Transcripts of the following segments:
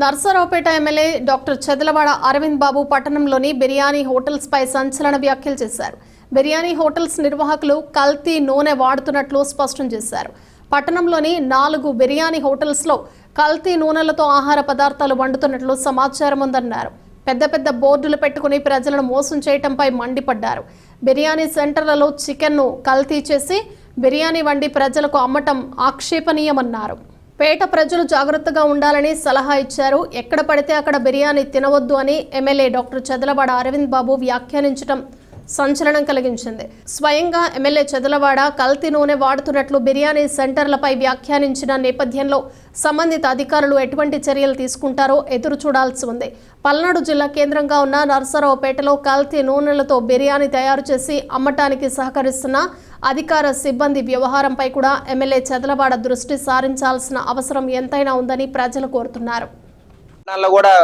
Narasaraopet MLA doctor Chedalavada Aravind Babu పట్టణంలోని బిర్యానీ హోటల్స్పై సంచలన వ్యాఖ్యలు చేశారు. బిర్యానీ హోటల్స్ నిర్వాహకులు కల్తీ నూనె వాడుతున్నట్లు స్పష్టం చేశారు. పట్టణంలోని నాలుగు బిర్యానీ హోటల్స్లో కల్తీ నూనెలతో ఆహార పదార్థాలు వండుతున్నట్లు సమాచారం ఉందన్నారు. పెద్ద పెద్ద బోర్డులు పెట్టుకుని ప్రజలను మోసం చేయటంపై మండిపడ్డారు. బిర్యానీ సెంటర్లలో చికెన్ను కల్తీ చేసి బిర్యానీ వండి ప్రజలకు అమ్మటం ఆక్షేపణీయమన్నారు. పేట ప్రజలు జాగ్రత్తగా ఉండాలని సలహా ఇచ్చారు. ఎక్కడ పడితే అక్కడ బిర్యానీ తినవద్దు అని ఎమ్మెల్యే డాక్టర్ చదలబాడ అరవింద్ బాబు వ్యాఖ్యానించడం సంచలనం కలిగించింది. స్వయంగా ఎమ్మెల్యే చెదలవాడ కల్తీ నూనె వాడుతున్నట్లు బిర్యానీ సెంటర్లపై వ్యాఖ్యానించిన నేపథ్యంలో సంబంధిత అధికారులు ఎటువంటి చర్యలు తీసుకుంటారో ఎదురు చూడాల్సి ఉంది. పల్నాడు జిల్లా కేంద్రంగా ఉన్న నర్సరావుపేటలో కల్తీ నూనెలతో బిర్యానీ తయారు చేసి అమ్మటానికి సహకరిస్తున్న అధికార సిబ్బంది వ్యవహారంపై కూడా ఎమ్మెల్యే చెదలవాడ దృష్టి సారించాల్సిన అవసరం ఎంతైనా ఉందని ప్రజలు కోరుతున్నారు. కూడా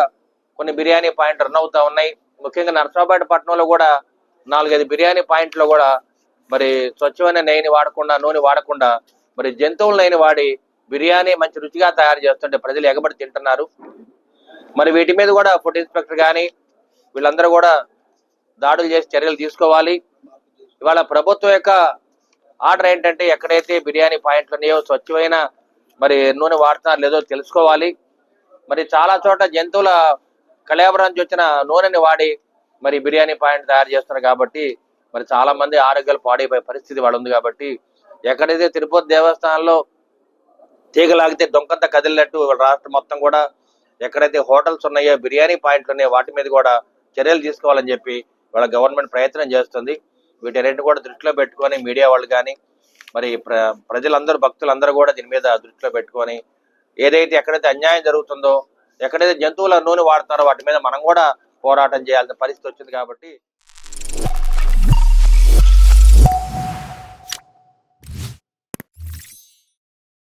కొన్ని బిర్యానీ పాయింట్ రన్ అవుతా ఉన్నాయి. ముఖ్యంగా నర్సరావుపేట పట్టణంలో కూడా నాలుగైదు బిర్యానీ పాయింట్లో కూడా మరి స్వచ్ఛమైన నెయ్యిని వాడకుండా నూనె వాడకుండా మరి జంతువుల నెయ్యిని వాడి బిర్యానీ మంచి రుచిగా తయారు చేస్తుంటే ప్రజలు ఎగబడి తింటున్నారు. మరి వీటి మీద కూడా ఫుడ్ ఇన్స్పెక్టర్ కానీ వీళ్ళందరూ కూడా దాడులు చేసి చర్యలు తీసుకోవాలి. ఇవాళ ప్రభుత్వం యొక్క ఆర్డర్ ఏంటంటే ఎక్కడైతే బిర్యానీ పాయింట్లు ఉన్నాయో స్వచ్ఛమైన మరి నూనె వాడుతున్నారు లేదో తెలుసుకోవాలి. మరి చాలా చోట జంతువుల కళాభరం నుంచి వచ్చిన నూనెని వాడి మరి బిర్యానీ పాయింట్ తయారు చేస్తున్నారు కాబట్టి మరి చాలా మంది ఆరోగ్యాలు పాడైపోయే పరిస్థితి వాళ్ళు ఉంది కాబట్టి ఎక్కడైతే తిరుపతి దేవస్థానంలో తీగలాగితే దొంగంత కదిలినట్టు రాష్ట్ర రాష్ట్రం మొత్తం కూడా ఎక్కడైతే హోటల్స్ ఉన్నాయో బిర్యానీ పాయింట్లు ఉన్నాయో వాటి మీద కూడా చర్యలు తీసుకోవాలని చెప్పి వాళ్ళ గవర్నమెంట్ ప్రయత్నం చేస్తుంది. వీటన్నిటిని కూడా దృష్టిలో పెట్టుకొని మీడియా వాళ్ళు కానీ మరి ప్ర ప్రజలందరూ భక్తులందరూ కూడా దీని మీద దృష్టిలో పెట్టుకొని ఏదైతే ఎక్కడైతే అన్యాయం జరుగుతుందో ఎక్కడైతే జంతువుల నూనె వాడుతారో వాటి మీద మనం కూడా పోరాటం చేయాల్సిన పరిస్థితి వచ్చింది కాబట్టి